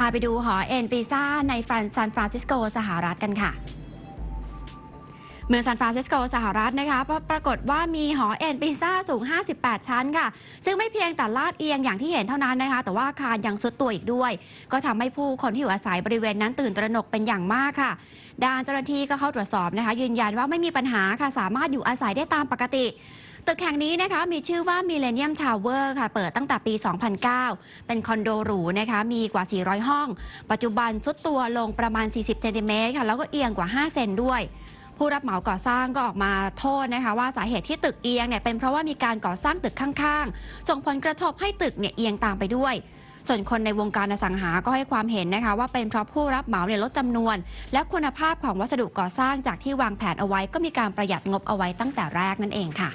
พาไปดูหอเอ็นปีซ่าในฟรานซานฟรานซิสโกสหรัฐกันค่ะ เมืองซานฟรานซิสโกสหรัฐนะคะปรากฏว่ามีหอเอ็นปีซ่าสูง 58 ชั้นค่ะ ซึ่งไม่เพียงแต่ลาดเอียงอย่างที่เห็นเท่านั้นนะคะ แต่ว่าอาคารยังสุดตัวอีกด้วย ก็ทำให้ผู้คนที่อยู่อาศัยบริเวณนั้นตื่นตระหนกเป็นอย่างมากค่ะด้านเจ้าหน้าที่ก็เข้าตรวจสอบนะคะ ยืนยันว่าไม่มีปัญหาค่ะสามารถอยู่อาศัยได้ตามปกติ ตึกแห่งนี้นะคะมีชื่อว่า Millennium Tower ค่ะ เปิดตั้งแต่ปี 2009 เป็นคอนโดหรูนะคะ มีกว่า 400 ห้อง ปัจจุบันซุดตัวลงประมาณ 40 เซนติเมตรค่ะ แล้วก็เอียงกว่า 5 เซนด้วย ผู้รับเหมาก่อสร้างก็ออกมาโทษนะคะ ว่าสาเหตุที่ตึกเอียงเนี่ยเป็นเพราะว่ามีการก่อสร้างตึกข้างๆ ส่งผลกระทบให้ตึกเนี่ยเอียงตามไปด้วยส่วนคนในวงการอสังหาก็ให้ความเห็นนะคะ ว่าเป็นเพราะผู้รับเหมาเนี่ยลดจำนวน และคุณภาพของวัสดุก่อสร้างจากที่วางแผนเอาไว้ก็มีการประหยัดงบเอาไว้ตั้งแต่แรกนั่นเองค่ะ